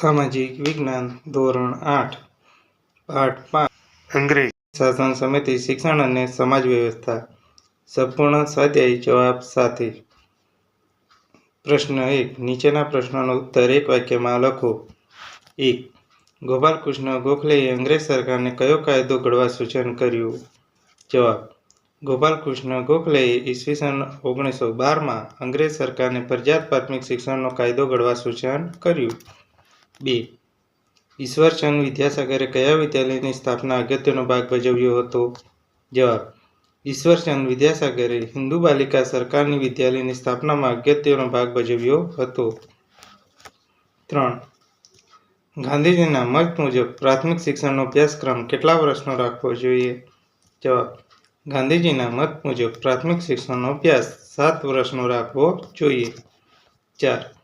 સામાજિક વિજ્ઞાન ધોરણ આઠ પાઠ પાંચ. અંગ્રેજી શાસન સમિતિ શિક્ષણ અને સમાજ વ્યવસ્થા. સંપૂર્ણ સ્વાધ્યાય જવાબ સાથે. પ્રશ્ન એક નીચેના પ્રશ્નોનો ઉત્તર એક વાક્યમાં લખો. એક ગોપાલકૃષ્ણ ગોખલેએ અંગ્રેજ સરકારને કયો કાયદો ઘડવા સૂચન કર્યું? જવાબ ગોપાલકૃષ્ણ ગોખલેએ ઈસવીસન ઓગણીસો બારમાં અંગ્રેજ સરકારને ફરજિયાત પ્રાથમિક શિક્ષણનો કાયદો ઘડવા સૂચન કર્યું. બે. ઈશ્વરચંદ વિદ્યાસાગરે કયા વિદ્યાલયની સ્થાપના અગત્યનો ભાગ ભજવ્યો હતો? જવાબ. ઈશ્વરચંદ વિદ્યાસાગરે હિન્દુ બાલિકા સરકારની વિદ્યાલયની સ્થાપનામાં અગત્યનો ભાગ ભજવ્યો હતો. ત્રણ. ગાંધીજીના મત મુજબ પ્રાથમિક શિક્ષણનો અભ્યાસક્રમ કેટલા વર્ષનો રાખવો જોઈએ? જવાબ. ગાંધીજીના મત મુજબ પ્રાથમિક શિક્ષણનો અભ્યાસ સાત વર્ષનો રાખવો જોઈએ. ચાર.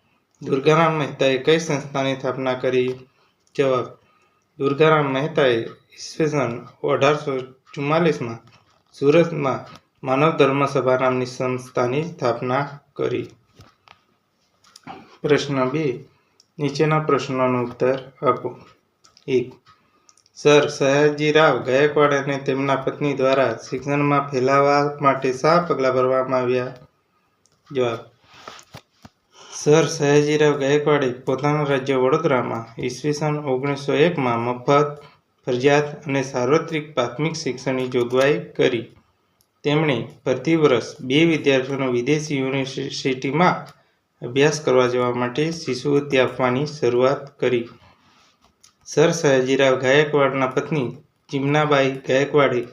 દુર્ગારામ મહેતાએ કઈ સંસ્થાની સ્થાપના કરી? જવાબ, દુર્ગારામ મહેતાએ ઈસવીસન અઢારસો ચુમ્માલીસમાં સુરતમાં માનવ ધર્મ સભા નામની સંસ્થાની સ્થાપના કરી. પ્રશ્ન બે, નીચેના પ્રશ્નોનો ઉત્તર આપો. એક, સર, સયાજીરાવ ગાયકવાડ અને તેમના પત્ની દ્વારા શિક્ષણમાં ફેલાવા માટે શા પગલાં ભરવામાં આવ્યા? જવાબ સર સયાજીરાવ ગાયકવાડે પોતાના રાજ્ય વડોદરામાં ઈસવીસન ઓગણીસો એકમાં મફત, ફરજિયાત અને સાર્વત્રિક પ્રાથમિક શિક્ષણની જોગવાઈ કરી. તેમણે પ્રતિ વર્ષ બે વિદ્યાર્થીઓનો વિદેશી યુનિવર્સિટીમાં અભ્યાસ કરવા જવા માટે શિષ્યવૃત્તિ આપવાની શરૂઆત કરી. સર સયાજીરાવ ગાયકવાડના પત્ની ચિમનાબાઈ ગાયકવાડે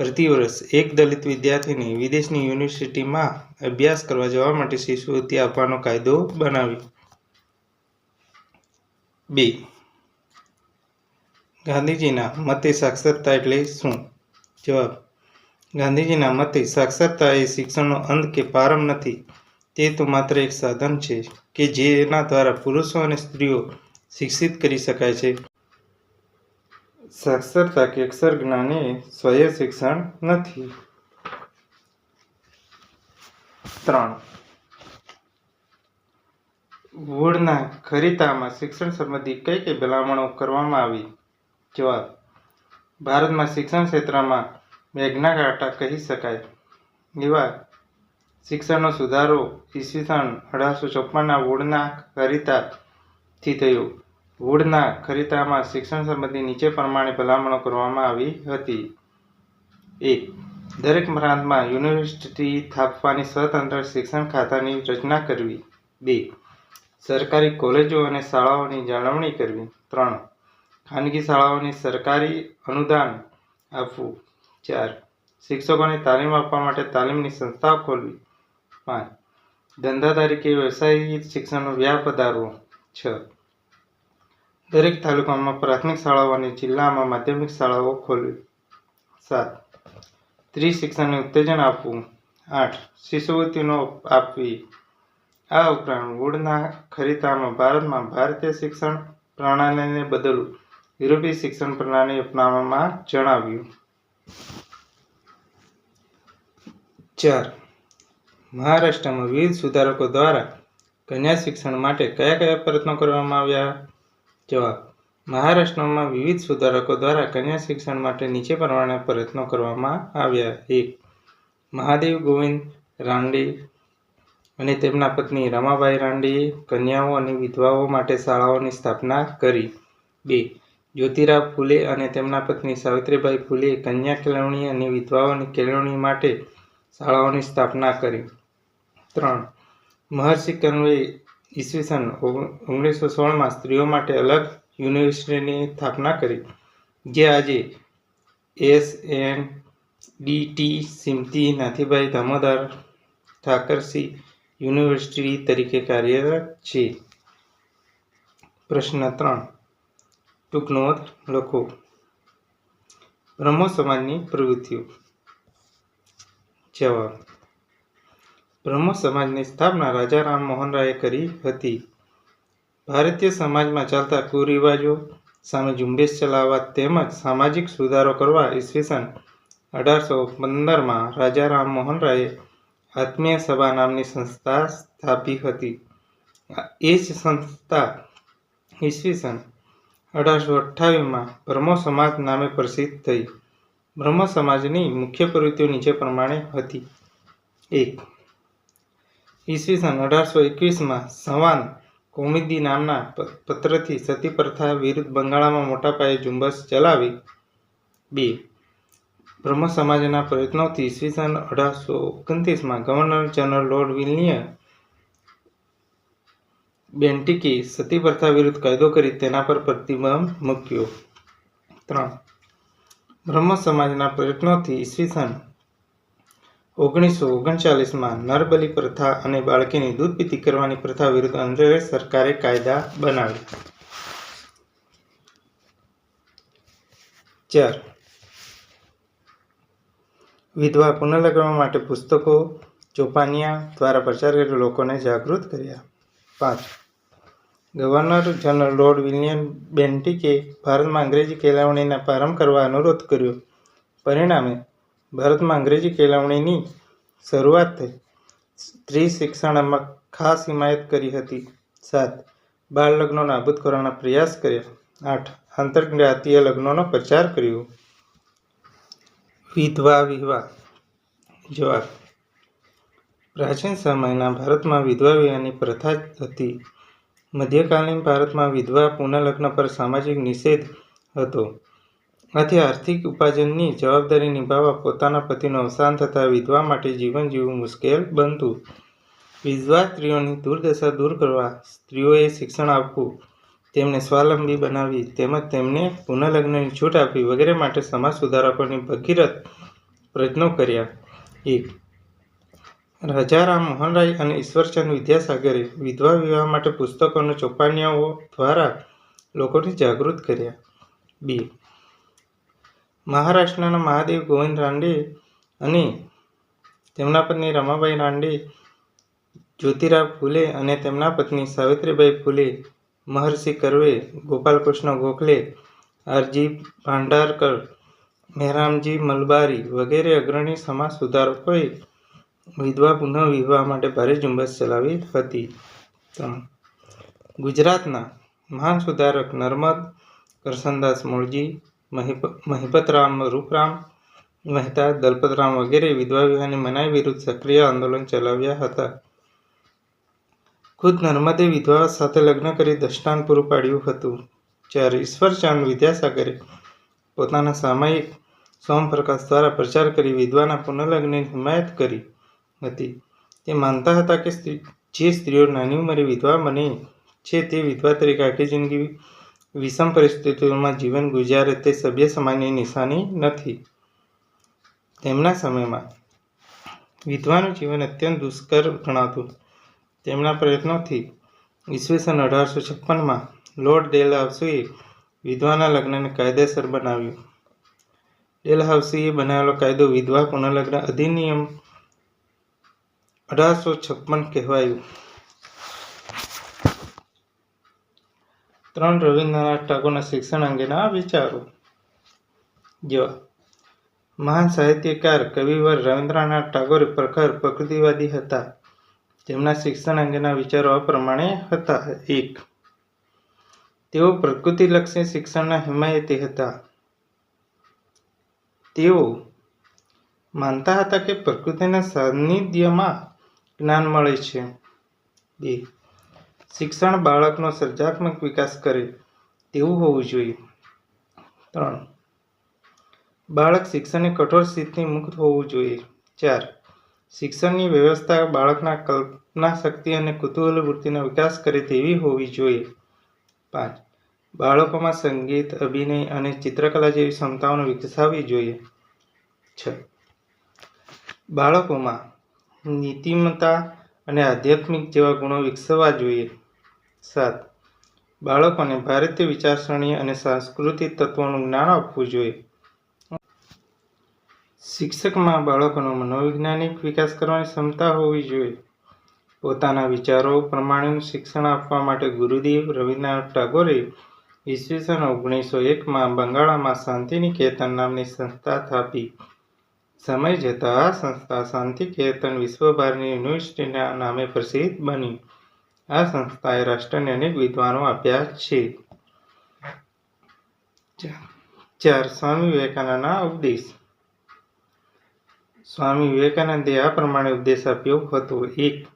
પ્રતિ વર્ષ એક દલિત વિદ્યાર્થીને વિદેશની યુનિવર્સિટીમાં અભ્યાસ કરવા જવા માટે શિષ્યવૃત્તિ આપવાનો કાયદો બનાવ્યો. બે. ગાંધીજીના મતે સાક્ષરતા એટલે શું? જવાબ. ગાંધીજીના મતે સાક્ષરતા એ શિક્ષણનો અંત કે પ્રારંભ નથી, તે તો માત્ર એક સાધન છે કે જેના દ્વારા પુરુષો અને સ્ત્રીઓ શિક્ષિત કરી શકાય છે. સાક્ષરતા કે અક્ષર જ્ઞાન એ સ્વયં શિક્ષણ નથી. ત્રણ. વૂડના ખરીતામાં શિક્ષણ સંબંધી કઈ કઈ ભલામણો કરવામાં આવી? જવાબ, ભારતમાં શિક્ષણ ક્ષેત્રમાં મેઘના કાંટા કહી શકાય. એવા શિક્ષણનો સુધારો ઈસવીસન અઢારસો ચોપ્પનના વૂડના ખરીતાથી થયો. વૂડના ખરીતામાં શિક્ષણ સંબંધી નીચે પ્રમાણે ભલામણો કરવામાં આવી હતી. એક દરેક પ્રાંતમાં યુનિવર્સિટી સ્થાપવાની સ્વતંત્ર શિક્ષણ ખાતાની રચના કરવી. બે, સરકારી કોલેજો અને શાળાઓની જાળવણી કરવી. ત્રણ, ખાનગી શાળાઓને સરકારી અનુદાન આપવું. ચાર, શિક્ષકોને તાલીમ આપવા માટે તાલીમની સંસ્થાઓ ખોલવી. પાંચ, ધંધા તરીકે વ્યવસાયિક શિક્ષણનો વ્યાપ વધારવો. છ, દરેક તાલુકામાં પ્રાથમિક શાળાઓ અને જિલ્લામાં માધ્યમિક શાળાઓ ખોલવી. સાત સ્ત્રી શિક્ષણને ઉત્તેજન આપવું. આઠ, શિષ્યવૃત્તિનો આપવી. આ ઉપરાંત વુડના ખરીતામાં ભારતમાં ભારતીય શિક્ષણ પ્રણાલીને બદલવું. યુરોપીય શિક્ષણ પ્રણાલી અપનાવવામાં જણાવ્યું. ચાર, મહારાષ્ટ્રમાં વિવિધ સુધારકો દ્વારા કન્યા શિક્ષણ માટે કયા કયા પ્રયત્નો કરવામાં આવ્યા? જવાબ મહારાષ્ટ્રમાં વિવિધ સુધારકો દ્વારા કન્યા શિક્ષણ માટે નીચે પ્રમાણે પ્રયત્નો કરવામાં આવ્યા. એક, મહાદેવ ગોવિંદ રાંડી અને તેમના પત્ની રમાબાઈ રાંડીએ કન્યાઓ અને વિધવાઓ માટે શાળાઓની સ્થાપના કરી. બે, જ્યોતિરાવ ફૂલે અને તેમના પત્ની સાવિત્રીબાઈ ફૂલેએ કન્યા કેળવણી અને વિધવાઓની કેળવણી માટે શાળાઓની સ્થાપના કરી. ત્રણ, મહર્ષિ કન્વે ઈસવીસન ઓગણીસો સોળમાં સ્ત્રીઓ માટે અલગ યુનિવર્સિટીની સ્થાપના કરી. જે આજે S N D T સિમતી નાથીભાઈ Damodar Thackersey university તરીકે કાર્યરત છે. પ્રશ્ન ત્રણ. ટૂંક નોંધ લખો. બ્રહ્મો સમાજની પ્રવૃત્તિઓ. જવાબ. બ્રહ્મો સમાજની સ્થાપના રાજા રામ મોહન રાયે કરી હતી. ભારતીય સમાજમાં ચાલતા કુરિવાજો સામે ઝુંબેશ ચલાવવા તેમજ સામાજિક સુધારો કરવા ઈસવીસન અઢારસો પંદરમાં રાજા રામમોહન રાયે આત્મીય સભા નામની સંસ્થા સ્થાપી હતી. એ જ સંસ્થા ઈસવીસન અઢારસો અઠ્ઠાવીસમાં બ્રહ્મો સમાજ નામે પ્રસિદ્ધ થઈ. બ્રહ્મ સમાજની મુખ્ય પ્રવૃત્તિઓ નીચે પ્રમાણે હતી. એક ઈસવીસન અઢારસો એકવીસમાં સંવાન કૌમુદી નામના પત્રથી સતી પ્રથા વિરુદ્ધ બંગાળમાં મોટા પાયે ઝુંબેશ ચલાવી. બે. બ્રહ્મ સમાજના પ્રયત્નોથી ઈસવીસન અઢારસો ઓગણત્રીસમાં ગવર્નર જનરલ લોર્ડ વિલિયમ બેન્ટિકી સતી પ્રથા વિરુદ્ધ કાયદો કરી તેના પર પ્રતિબંધ મૂક્યો. ત્રણ. બ્રહ્મ સમાજના પ્રયત્નોથી ઈસવીસન ઓગણીસો ઓગણચાલીસમાં નરબલી પ્રથા અને બાળકીની દૂધ પીતી કરવાની પ્રથા વિરુદ્ધ અંગ્રેજ સરકારે કાયદા બનાવ્યા. ચાર. વિધવા પુનઃલગ્ન માટે પુસ્તકો ચોપાનિયા દ્વારા પ્રચાર કરી લોકોને જાગૃત કર્યા. પાંચ. ગવર્નર જનરલ લોર્ડ વિલિયમ બેન્ટિકે ભારતમાં અંગ્રેજી કેળવણીના પ્રારંભ કરવા અનુરોધ કર્યો. પરિણામે ભારતમાં અંગ્રેજી કેળવણીની શરૂઆત થઈ. સ્ત્રી શિક્ષણમાં ખાસ હિમાયત કરી હતી. સાત બાળ લગ્નો નાબૂદ કરવાના પ્રયાસ કર્યા. આઠ આંતરજ્ઞાતીય લગ્નોનો પ્રચાર કર્યો. વિધવા વિવાહ. જવાબ, પ્રાચીન સમયના ભારતમાં વિધવા વિવાહની પ્રથા હતી. મધ્યકાલીન ભારતમાં વિધવા પુનઃલગ્ન પર સામાજિક નિષેધ હતો. આથી આર્થિક ઉપાર્જનની જવાબદારી નિભાવવા પોતાના પતિનું અવસાન થતાં વિધવા માટે જીવન જીવવું મુશ્કેલ બનતું. વિધવા સ્ત્રીઓની દુર્દશા દૂર કરવા સ્ત્રીઓએ શિક્ષણ આપવું, તેમને સ્વાવલંબી બનાવી તેમજ તેમને પુનઃલગ્નની છૂટ આપવી વગેરે માટે સમાજ સુધારકોની ભગીરથ પ્રયત્નો કર્યા. એક. રાજારામ મોહનરાય અને ઈશ્વરચંદ વિદ્યાસાગરે વિધવા વિવાહ માટે પુસ્તકો ચોપાનિયાઓ દ્વારા લોકોને જાગૃત કર્યા. બે. મહારાષ્ટ્રના મહાદેવ ગોવિંદ રાંડે અને તેમના પત્ની રમાબાઈ રાંડે, જ્યોતિરાવ ફૂલે અને તેમના પત્ની સાવિત્રીબાઈ ફૂલે, મહર્ષિ કરવે ગોપાલકૃષ્ણ ગોખલે, આરજી ભાંડારકર મહેરામજી મલબારી વગેરે અગ્રણી સમાજ સુધારકોએ વિધવા પુનઃ વિવાહ માટે ભારે ઝુંબેશ ચલાવી હતી. ગુજરાતના મહાન સુધારક નર્મદ કરસનદાસ મૂળજી મહિપતરામ, રૂપરામ મહેતા, દલપતરામ વગેરે વિધવા મનાઈ વિરુદ્ધ સક્રિય આંદોલન ચલાવ્યા હતા. ખુદ નર્મદે વિધવા સાથે લગ્ન કરી દૃષ્ટાંત પૂરું પાડ્યું હતું. જ્યારે ઈશ્વરચંદ વિદ્યાસાગરે પોતાના સામાયિક સોમપ્રકાશ દ્વારા પ્રચાર કરી વિધવાના પુનઃલગ્નની હિમાયત કરી હતી. તે માનતા હતા કે જે સ્ત્રીઓ નાની ઉંમરે વિધવા બને છે તે વિધવા તરીકે આખી જિંદગી વિષમ પરિસ્થિતિઓમાં જીવન ગુજારે તે સભ્ય સમાજની નિશાની નથી. તેમના સમયમાં વિધવાનું જીવન અત્યંત દુષ્કર ગણાતું. તેમના પ્રયત્નોથી ઈસવીસન અઢારસો છપ્પનમાં લોર્ડ ડેલ હાઉસીએ વિધવાના લગ્નને કાયદેસર બનાવ્યું. ડેલ હાઉસીએ બનાવેલો કાયદો વિધવા પુનઃલગ્ન અધિનિયમ અઢારસો છપ્પન કહેવાયું. ત્રણ રવિન્દ્રનાથ ટાગોરના શિક્ષણ અંગેના વિચારો. જેવા મહાન સાહિત્યકાર, કવિવર રવિન્દ્રનાથ ટાગોર પ્રખર પ્રકૃતિવાદી હતા. તેમના શિક્ષણ અંગેના વિચારો આ પ્રમાણે હતા. એક, તેઓ પ્રકૃતિલક્ષી શિક્ષણના હિમાયતી હતા. તેઓ માનતા હતા કે પ્રકૃતિના સાનિધ્યમાં જ્ઞાન મળે છે. બે શિક્ષણ બાળકનો સર્જાત્મક વિકાસ કરે તેવું હોવું જોઈએ. ત્રણ. બાળક શિક્ષણની કઠોર સ્થિતિથી મુક્ત હોવું જોઈએ. ચાર. શિક્ષણની વ્યવસ્થા બાળકના કલ્પના શક્તિ અને કુતૂહલ વૃત્તિનો વિકાસ કરે તેવી હોવી જોઈએ. પાંચ. બાળકોમાં સંગીત, અભિનય અને ચિત્રકલા જેવી ક્ષમતાઓને વિકસાવવી જોઈએ. છ. બાળકોમાં નીતિમત્તા અને આધ્યાત્મિક જેવા ગુણો વિકસાવવા જોઈએ. સાત. બાળકોને ભારતીય વિચારસરણી અને સાંસ્કૃતિક તત્વોનું જ્ઞાન આપવું જોઈએ. શિક્ષકમાં બાળકોનો મનોવૈજ્ઞાનિક વિકાસ કરવાની ક્ષમતા હોવી જોઈએ. પોતાના વિચારો પ્રમાણેનું શિક્ષણ આપવા માટે ગુરુદેવ રવિન્દ્રનાથ ટાગોરે ઈસવીસન ઓગણીસો એકમાં બંગાળામાં શાંતિનિકેતન નામની સંસ્થા સ્થાપી. સમય જતાં આ સંસ્થા શાંતિકેતન વિશ્વભારની યુનિવર્સિટીના નામે પ્રસિદ્ધ બની. આ સંસ્થાએ રાષ્ટ્રને અનેક વિદ્વાનો આપ્યા છે. ચાર, સ્વામી વિવેકાનંદના ઉપદેશ. સ્વામી વિવેકાનંદે આ પ્રમાણે ઉપદેશ આપ્યો હતો. એક,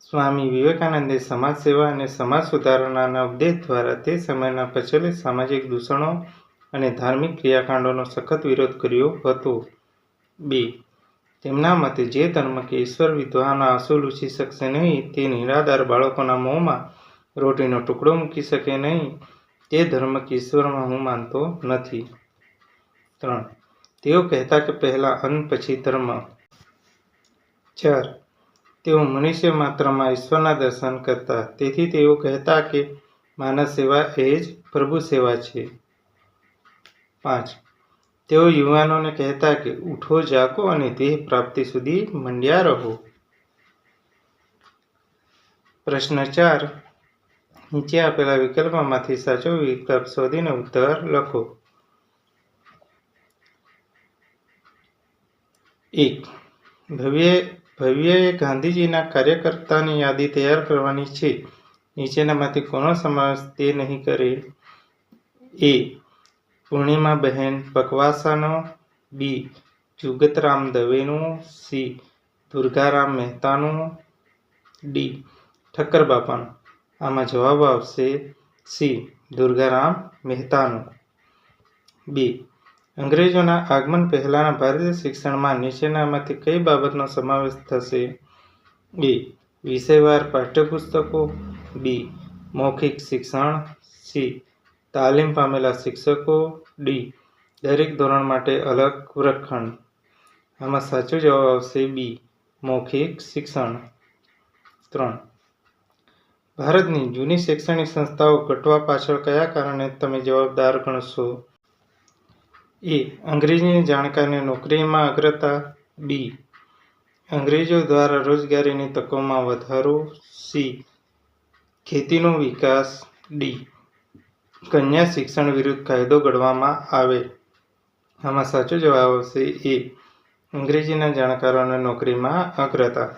સ્વામી વિવેકાનંદે સમાજ સેવા અને સમાજ સુધારણાના ઉપદેશ દ્વારા તે સમયના પ્રચલિત સામાજિક દૂષણો અને ધાર્મિક ક્રિયાકાંડોનો સખત વિરોધ કર્યો હતો. બે. તેમના મતે જે ધર્મ કે ઈશ્વર વિદ્વાના આંસુ લૂછી શકશે નહીં, તે નિરાધાર બાળકોના મોંમાં રોટીનો ટુકડો મૂકી શકે નહીં. તે ધર્મ કે ઈશ્વરમાં હું માનતો નથી. ત્રણ. તેઓ કહેતા કે પહેલાં અન્ન, પછી ધર્મ. ચાર. તેઓ મનુષ્ય માત્રમાં ઈશ્વરના દર્શન કરતા. તેથી તેઓ કહેતા કે માનવ સેવા એ જ પ્રભુ સેવા છે. પાંચ. તેઓ યુવાનોને કહેતા કે, ઉઠો, જાગો અને દેહ પ્રાપ્તિ સુધી મંડ્યા રહો. પ્રશ્ન ચાર. નીચે આપેલા વિકલ્પોમાંથી સાચો વિકલ્પ શોધીને ઉત્તર લખો. એક. ભવ્ય, ભવ્યએ ગાંધીજીના કાર્યકર્તાની યાદી તૈયાર કરવાની છે. નીચેનામાંથી કોનો સમાવેશ તે નહીં કરે. એ. પૂર્ણિમાબહેન પકવાસાનો બી. જુગતરામ દવેનું, સી. દુર્ગારામ મહેતાનું, ડી. ઠક્કર બાપાનું. આમાં જવાબ આવશે સી. દુર્ગારામ મહેતાનું. બી. અંગ્રેજોના આગમન પહેલાંના ભારતીય શિક્ષણમાં નીચેનામાંથી કઈ બાબતનો સમાવેશ થશે? એ. વિષયવાર પાઠ્યપુસ્તકો, બી. મૌખિક શિક્ષણ, સી. તાલીમ પામેલા શિક્ષકો ડી, દરેક ધોરણ માટે અલગ વર્ગખંડ આમાં સાચો જવાબ આવશે બી, મૌખિક શિક્ષણ. ત્રણ, ભારતની જૂની શૈક્ષણિક સંસ્થાઓ ઘટવા પાછળ કયા કારણે તમે જવાબદાર ગણશો? એ, અંગ્રેજીની જાણકારીને નોકરીમાં અગ્રતા. બી, અંગ્રેજો દ્વારા રોજગારીની તકોમાં વધારો. સી, ખેતીનો વિકાસ. ડી કન્યા શિક્ષણ વિરુદ્ધ કાયદો ઘડવામાં આવે. આમાં સાચો જવાબ આવશે એ. અંગ્રેજીના જાણકારોને નોકરીમાં અગ્રતા